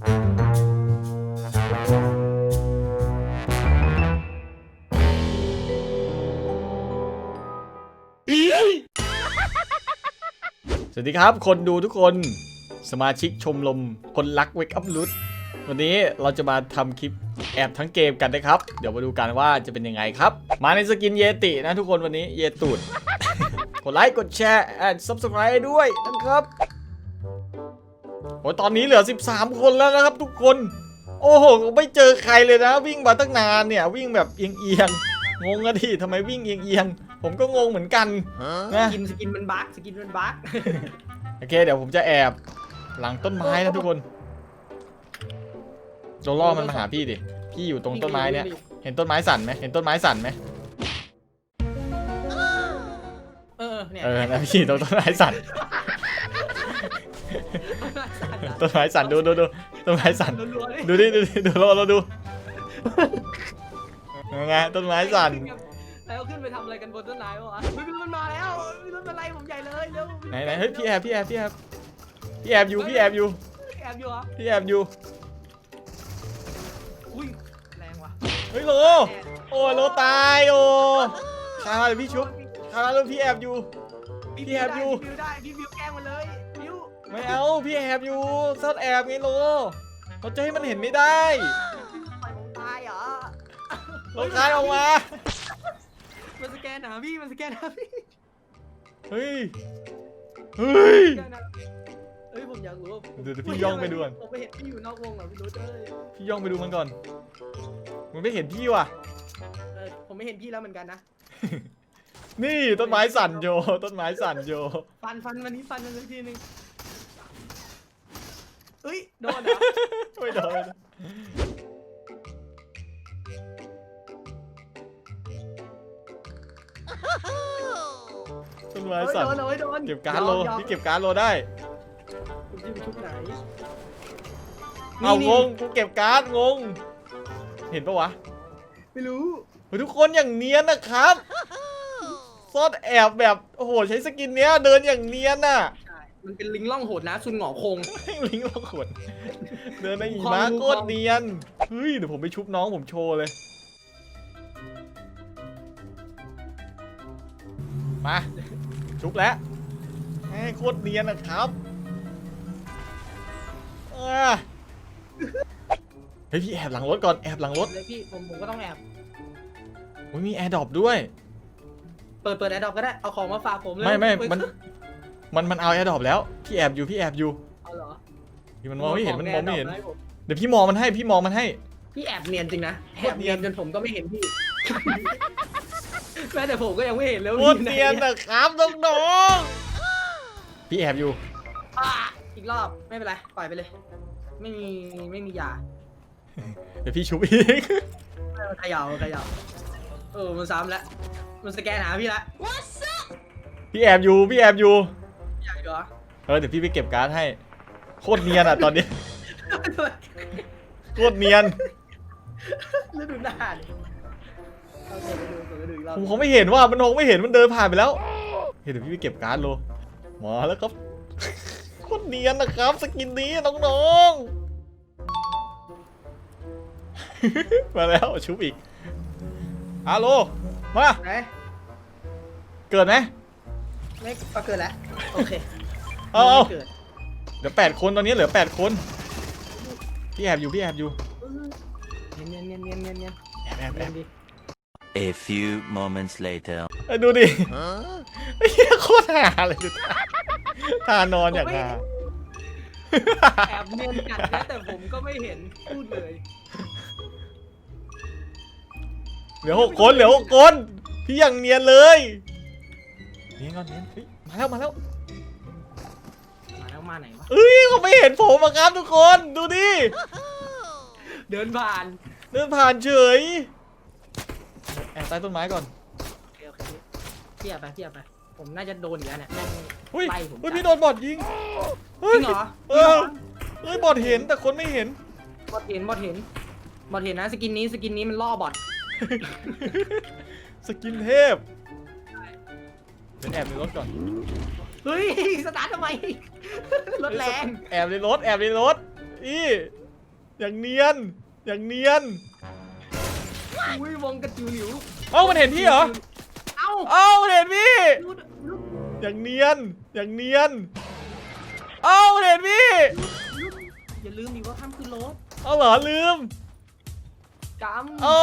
สวัสดีครับ คนดูทุกคนสมาชิกชมรมคนรักเวกอัพลุดวันนี้เราจะมาทำคลิปแอบทั้งเกมกันนะครับ เดี๋ยวมาดูกันว่าจะเป็นยังไงครับ มาในสกินเยตินะทุกคนวันนี้เยตูด กดไลค์กดแชร์แอนด์ subscribe ด้วยนะครับ โอ้ยตอนนี้เหลือ 13 คนแล้วนะครับทุกคน โอ้โหไม่เจอใครเลยนะ วิ่งมาตั้งนานเนี่ย วิ่งแบบเอียงๆงงอะดิทำไมวิ่งเอียงๆผมก็งงเหมือนกันนะสกินสกินมันบั๊กสกินมันบั๊กโอเคเดี๋ยวผมจะแอบหลังต้นไม้นะทุกคนโจล่อมันมาหาพี่ดิพี่อยู่ตรงต้นไม้เนี่ย เห็นต้นไม้สั่นไหมเห็นต้นไม้สั่นไหมเออเนี่ยเออนะพี่ตรงต้นไม้สั่น ต้นไม้สั่นดูดูดูต้นไม้สั่นรัวๆเลยดูดิดูดิดูรอเราดูยังไงต้นไม้สั่นแล้วขึ้นไปทำอะไรกันบนต้นไม้วะเฮ้ยพี่รุ่นมันมาแล้วพี่รุ่นมันไล่ผมใหญ่เลยเร็วไหนไหนเฮ้ยพี่แอบพี่แอบพี่แอบพี่แอบอยู่พี่แอบอยู่แอบอยู่เหรอพี่แอบอยู่อุ้ยแรงว่ะเฮ้ยโลโอ้โลตายโอ้คามาเดี๋ยวพี่ชุบคามาแล้วพี่แอบอยู่พี่พี่แอบอยู่พี่บิวได้พี่บิวแกล้งมันเลยบิว ไม่เอาพี่แอบอยู่ซ่อนแอบไงโลเราจะให้มันเห็นไม่ได้ปล่อยผมตายเหรอโลคายออกมา มันสแกนหาพี่ มันสแกนหาพี่เฮ้ย เฮ้ย สแกนหาเฮ้ยผมอยากรู้ว่าเดี๋ยวเดี๋ยวพี่ย่องไปดูก่อน ผมไปเห็นพี่อยู่นอกวงเหรอพี่รู้เลยพี่ย่องไปดูมันก่อน มันไม่เห็นพี่ว่ะ เออผมไม่เห็นพี่แล้วเหมือนกันนะ นี่ต้นไม้สั่นโยต้นไม้สั่นโยฟันฟันวันนี้ฟันกันสักทีหนึง เฮ้ยโดนเหรอไม่โดนต้นไม้เฮ้ยสั่นโดนโดนโดนเก็บการ์ดโลยอมยอมพี่เก็บการ์ดโลได้คุณจะไปชุบไหนเอานี่งงกูเก็บการ์ดงง เห็นปะวะไม่รู้ เฮ้ยทุกคนอย่างเนียนนะครับซ่อนแอบแบบโอ้โหใช้สกินเนี้ยเดินอย่างเนียนน่ะใช่ มันเป็นลิงล่องโหดนะซุนหงอคง ลิงก์เราขวดเดินในหิความมะรู้โคตรเนียน เฮ้ย เดี๋ยวผมไปชุบน้องผมโชว์เลย มา ชุบแล้วแม่งโคตรเนียนนะครับอ่าเฮ้ยพี่แอบหลังรถก่อน แอบหลังรถเลยพี่ผมผมก็ต้องแอบ โอ้ยมีแอร์ดรอปด้วย เปิดเปิดแอร์ดรอปก็ได้ เอาของมาฝากผมเลยไม่ไม่เปิดมัน มันมันเอาแอร์ดรอปแล้ว พี่แอบอยู่พี่แอบอยู่เอาเหรอพี่มันมองไม่เห็นมันมองไม่เห็นาข AirDrop าผเดี๋ยวพี่มองมันให้พี่มองมันให้ พี่แอบเนียนจริงนะโคแอตรบเนีเนียยนนจนผมก็ไม่เห็นพี่ แม้แต่ผมก็ยังไม่เห็นแล้วโคตรเนียนนะครับน้องๆพี่แอบอยู่ อะอีกรอบไม่เป็นไรปล่อยไปเลย ไม่มีไม่มียาเดี๋ยวพี่ชุบอีก เออเขย่าเขย่าเออมันซ้ำแล้วมันสแกนหาพี่ละพี่แอบอยู่พี่แอบอยู่ใหญ่เหร อเออเดี๋ยวพี่ไปเก็บการ์ดให้ โคตรเนียนอะตอนนี้ โคตรเนียน แล้วดูหน้าดิเอาเปิดไปดูเปิดไปดูอีกรอบผมคงไม่เห็นว่ามันคงไม่เห็นมันเดินผ่านไปแล้วเฮ้ยเดี๋ยวพี่ไปเก็บการ์ดโลมาแล้วครับโคตรเนียนนะครับสกินนี้น้องๆ มาแล้วชุบอีกฮัลโหลมา ไหนเกิดไหมไม่ก็เกิดแล้ว โอเค เอาเอาไม่เกิดเหลือแปดคนตอนนี้เหลือแปดคนพี่แอบอยู่พี่แอบอยู่เนียนเนียนเนียนเนียนเนียนแอบแอบแอเนียบนดิ A few moments later. เอ้ยดูดิไอ้เหี้ยโคตรหาเลยดูท่าท่านอนอย่างหาแอบเนียนกัดนะแต่ผมก็ไม่เห็นพูดเลยเหลือหกคนเหลือหกคนพี่ยังเนียนเลยเนียนก่อนเนียนเฮ้ยมาแล้วมาแล้ว มาแล้วมาไหนวะ เอ้ยเขาไม่เห็นผมอะครับทุกคนดูดิเดินผ่านเดินผ่านเฉยแอบใต้ต้นไม้ก่อนโอเคโอเคพี่แอบไปพี่แอบไป ผมน่าจะโดนอีกแล้วเนี่ยแม่งเฮ้ยไล่ผมเฮ้ยจัพี่โดนบอดยิงเฮ้จยริงเหรอเออเฮ้ยบอดเห็นแต่คนไม่เห็น บอดเห็นบอดเห็นบอดเห็นนะสกินนี้สกินนี้มันล่อบอดสกินเทพเดี๋ยวแอบในรถก่อนเฮ้ย สตาร์ททำไม รถแรง แอบในรถแอบในรถอีอย่างเนียนอย่างเนียน อุ้ยวงกระจิ๋วหลิวเอ้ามันเห็นพี่เหรอ เอ้าเอ้ามันเห็นพี่ ดูดดูดอย่างเนียนอย่างเนียน เอ้ามันเห็นพี่ ดูดอย่าลืมดิว่าห้ามขึ้นรถเอาเหรอลืม กำโอ้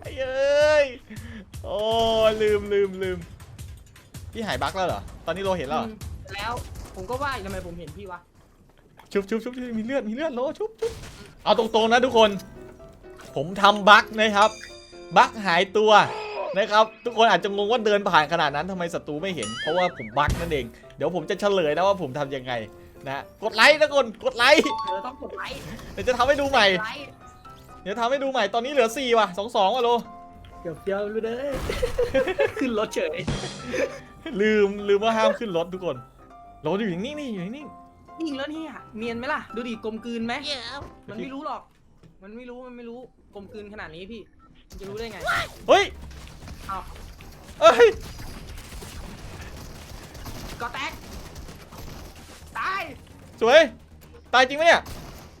ไอ้เอ้ย โอ้ลืมลืมลืม พี่หายบั๊กแล้วเหรอ ตอนนี้โลเห็นแล้วเหรออืมแล้วผมก็ว่าอยู่ทำไมผมเห็นพี่วะชุบชุบชุบชุบมีเลือดมีเลือดโลชุบชุบเอาตรงๆนะทุกคน ผมทำบั๊กนะครับ บั๊กหายตัวนะครับ ทุกคนอาจจะงงว่าเดินผ่านขนาดนั้นทำไมศัตรูไม่เห็น เพราะว่าผมบั๊กนั่นเอง เดี๋ยวผมจะเฉลยนะว่าผมทำยังไงนะฮะกดไลค์นะคนกดไลค์เออต้องกดไลค์เดี๋ยวจะทำให้ดูใหม่ ไลค์เดี๋ยวทำให้ดูใหม่ตอนนี้เหลือ4ว่ะสองสองว่ะโล เดี๋ยวเดี๋ยวรู้เด้อขึ้นรถเฉย ลืมลืมว่าห้ามขึ้นรถทุกคนโลอยู่นิ่งๆนี่อยู่นิ่งยิงแล้วเนี่ยเนียนไหมล่ะ ดูดิกลมกลืนไหม มันไม่รู้หรอก มันไม่รู้ มันไม่รู้กลมกลืนขนาดนี้พี่มันจะรู้ได้ไงๆเฮ้ยเอาเอ้ยก็แตก ตาย สวย ตายจริงไหมเนี่ย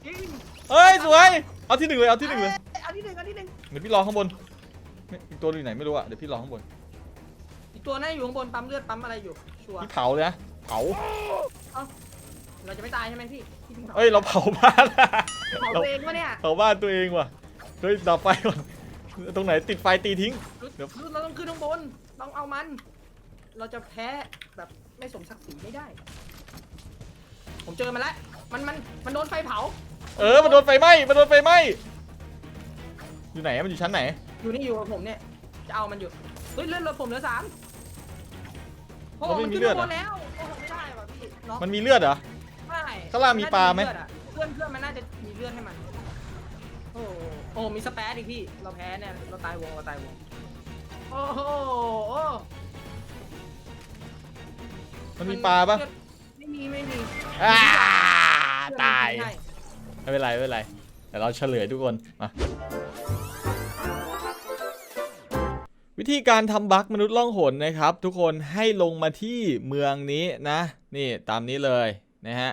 ยิงเฮ้ยสวย เอาที่หนึ่งเลย เอาที่หนึ่งเลยอ้เอาที่หนึ่งเอาที่หนึ่งเดี๋ยวพี่รอข้างบนไม่อีกตัวอยู่ไหนไม่รู้อะเดี๋ยวพี่รอข้างบน อีกตัวน่าอยู่ข้างบนปั๊มเลือดปั๊มอะไรอยู่ ชัวร์ พี่เผาเลยนะเผาเราจะไม่ตายใช่ไหมพี่พี่พิ่งผาเอ้ยเราเผาบ้านเผาตัวเองวะเนี่ยเผาบ้านตัวเองว่ะเฮ้ยดับไฟก่อนตรงไหนติดไฟตีทิ้งรุดเดี๋ยวรุดเราต้องขึ้นข้างบน ต้องเอามัน เราจะแพ้แบบไม่สมศักดิ์ศรีไม่ได้ ผมเจอมันแล้ว มันมันมันโดนไฟเผา เออมันโดนไฟไหม้มันโดนไฟไหม้อยู่ไหนอะมันอยู่ชั้นไหนอยู่นี่อยู่กับผมเนี่ย จะเอามันอยู่ เฮ้ยเลือดเราผมเหลือสาม โอ้เราไม่มันมีขึ้นเลือดข้างบอะนแล้วโอ้โหไม่ได้ว่ะพี่เนาะมันมีเลือดเหรอไม่ข้างล่างมีปลาไหม น่จะเลือดอะเพื่อนเพื่อนมันน่าจะมีเลือดให้มัน โอ้โหโอ้มีสแปซอีกพี่ เราแพ้เนี่ย เราตายวงเราตายวงโอ้โหโอ้มันมีปลาปะไม่มีไม่มีอ่าเพื่อนมันตายให้ไม่เป็นไรไม่เป็นไรเดี๋ยวเราเฉลยทุกคนมา วิธีการทำบั๊กมนุษย์ล่องหนนะครับ ทุกคนให้ลงมาที่เมืองนี้นะ นี่ตามนี้เลยนะฮะ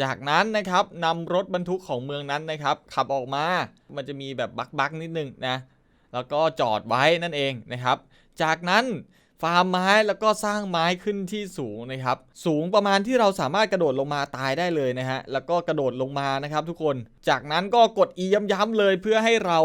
จากนั้นนะครับนำรถบรรทุกของเมืองนั้นนะครับ ขับออกมามันจะมีแบบบักบักนิดนึงนะแล้วก็จอดไว้นั่นเองนะครับ จากนั้นฟาร์มไม้แล้วก็สร้างไม้ขึ้นที่สูงนะครับ สูงประมาณที่เราสามารถกระโดดลงมาตายได้เลยนะฮะแล้วก็กระโดดลงมานะครับ ทุกคนจากนั้นก็กด E ย้ำๆเลยเพื่อให้เรา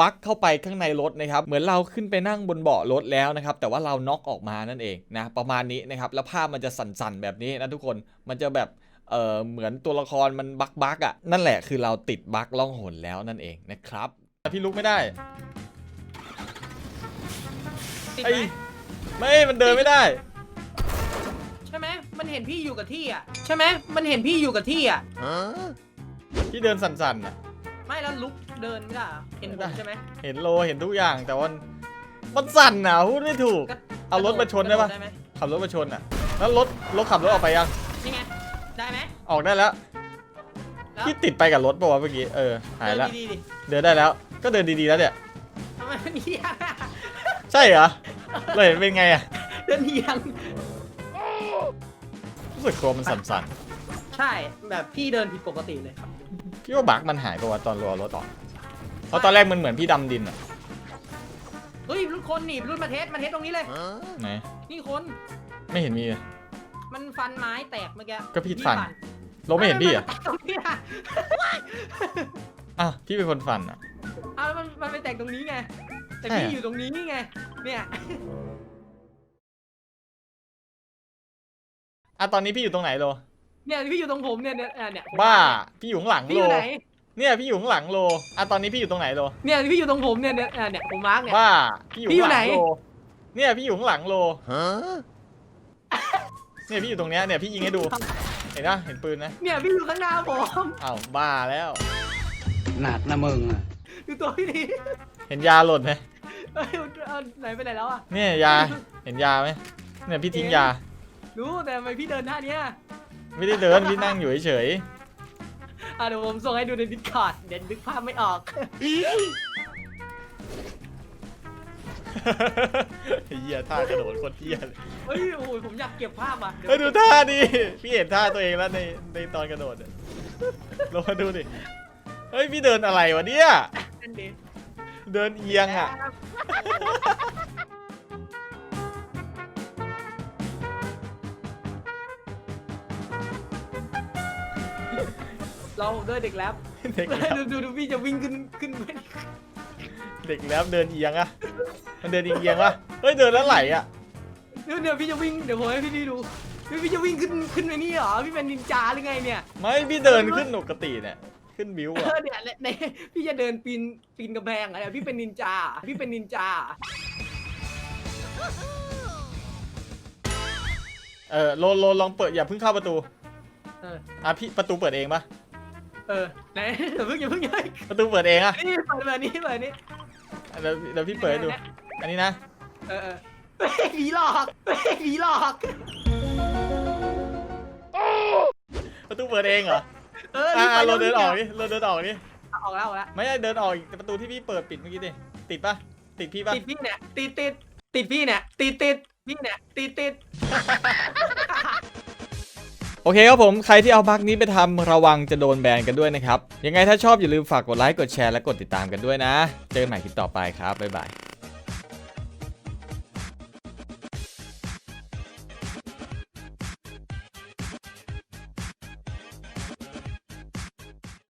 บักเข้าไปข้างในรถนะครับ เหมือนเราขึ้นไปนั่งบนเบาะรถแล้วนะครับ แต่ว่าเราน็อกออกมานั่นเองนะ ประมาณนี้นะครับ แล้วภาพมันจะสั่นๆแบบนี้นะทุกคน มันจะแบบเออเหมือนตัวละครมันบักบักอะ นั่นแหละคือเราติดบักล่องหนแล้วนั่นเองนะครับ พี่ลุกไม่ได้ติดไอ้ไหมไม่ มันเดินไม่ได้ ใช่ไหมมันเห็นพี่อยู่กับที่อะ ใช่ไหมมันเห็นพี่อยู่กับที่อะ พี่เดินสั่นๆอะ ไม่แล้วลุกเดินไม่ได้เหรอเห็นไม่ผได้มใช่ไหมเห็นโลเห็นทุกอย่างแต่ว่ามันสั่นอะพูดไม่ถูกก็เอารถมาชนได้ปะ กรโไหมขับรถมาชนอะ แล้วรถรถขับรถออกไปยัง นี่ไงได้ไหมออกได้แล้วแล้วพี่ติดไปกับรถป่าวะเมื่อกี้เออหายแล้วเดินดีๆดิเดินได้แล้ว ก็เดินดีๆแล้วเนี่ยทำไมมันเอียงอะใช่เหรอเราเห็นเป็นไงอะเดินเอียงรู้สึกตัวมันสั่นใช่แบบพี่เดินผิดปกติเลยครับๆ พี่ว่าบั๊กมันหายไปวะตอนรัวรถออกเพราะตอนแรกมันเหมือนพี่ดำดินอะเฮ้ยรุ่นคนหนีบรุ่นมาเทสมาเทสตรงนี้เลย ไหนนี่คน ไม่เห็นมีเลยมันฟันไม้แตกเมื่อกี้ก็พี่ฟันโลไม่เห็นพี่อะแตกตรงนี้อะอ้าวพี่เป็นคนฟันอะอ้าวแล้วมันมันไปแตกตรงนี้ไง แต่ใช่พี่อะอยู่ตรงนี้ไง เนี่ยอะตอนนี้พี่อยู่ตรงไหนโล เนี่ยพี่อยู่ตรงผมเนี่ยเนี่ยอะเนี่ยผมบ้าเนี่ยพี่อยู่ข้างหลังพี่โลอยู่ไหน เนี่ยพี่อยู่ข้างหลังโล อะตอนนี้พี่อยู่ตรงไหนโล เนี่ยพี่อยู่ตรงผมเนี่ยเนี่ยอะเนี่ยผมมาร์กเนี่ย บ้า พี่อยู่พี่อยู่ข้างหลังไหน โล เนี่ยพี่อยู่ข้างหลังโล Huh? เนี่ยพี่อยู่ตรงเนี้ย เนี่ยพี่ยิงให้ดู เห็นปะเห็นปืนนะเนี่ยพี่อยู่ข้างหน้าผมอ้าวบ้าแล้ว หนักนะมึงอะดูตัวพี่ดิเห็นยาหล่นไหมเอ้ยเอาไหนไปไหนแล้วอะ เนี่ยยา เห็นยาไหมเนี่ยพี่ทิ้งยา รู้แต่ทำไมพี่เดินท่าเนี้ย ไม่ได้เดินพี่นั่งอยู่เฉยอะเดี๋ยวผมส่งให้ดูในดิสคอร์ดเดี๋ยวนึกภาพไม่ออก ๆเฮียท่ากระโดดโคตรเฮียเลยเฮ้ยโอ้ยผมอยากเก็บภาพอะเฮ้ยดูท่าดิพี่เห็นท่าตัวเองแล้วในในตอนกระโดดอะลงมาดูดิเฮ้ยพี่เดินอะไรวะเนี่ยนั่นดิเดินเอียงอะ เราด้วยเด็กแรปเด็กแล้วดูดูดูพี่จะวิ่งขึ้นขึ้นไปเด็กแล้วเดินเอียงอะมันเดินเอียงๆวะเฮ้ยเดินแล้วไหลอะเดี๋ยวเดี๋ยวพี่จะวิ่งเดี๋ยวผมให้พี่ดีดูพี่พี่จะวิ่งขึ้นขึ้นไปนี่เหรอพี่เป็นนินจาหรือไงเนี่ยไม่พี่เดินขึ้นปกติเนี่ยขึ้นบิวเออะอเนี่ยในพี่จะเดินปีนปีนกำแพงอะไรพี่เป็นนินจาพี่เป็นนินจาเออโลโลลองเปิดอย่าเพิ่งเข้าประตูเอออะพี่ประตูเปิดเองปะ เออไหนอย่าเพิ่งอย่าเพิ่งอย่าเพิ่งประตูเปิดเองอะนี่เปิดแบบนี้เปิดนี้เดี๋ยวเดี๋ยวพี่เปิดให้ดู อันนี้นะ เออเออเฮ้ยผีหลอกเฮ้ยผีหลอก ประตูเปิดเองเหรอเอออะรีบไปอะเราร็วเดินออกดิเราเดินออกดิออกแล้วออกแล้ว ไม่ใช่เดินออกอีกแต่ประตูที่พี่เปิดปิดเมื่อกี้ดิติดปะติดพี่ปะติดพี่เนี่ยติดติดติดพี่เนี่ยติดติดพี่เนี่ยติดติดโอเคครับผมใครที่เอาบั๊กนี้ไปทำระวังจะโดนแบนกันด้วยนะครับ ยังไงถ้าชอบอย่าลืมฝากกดไลค์กดแชร์และกดติดตามกันด้วยนะ เจอกันใหม่คลิปต่อไปครับบ๊ายบาย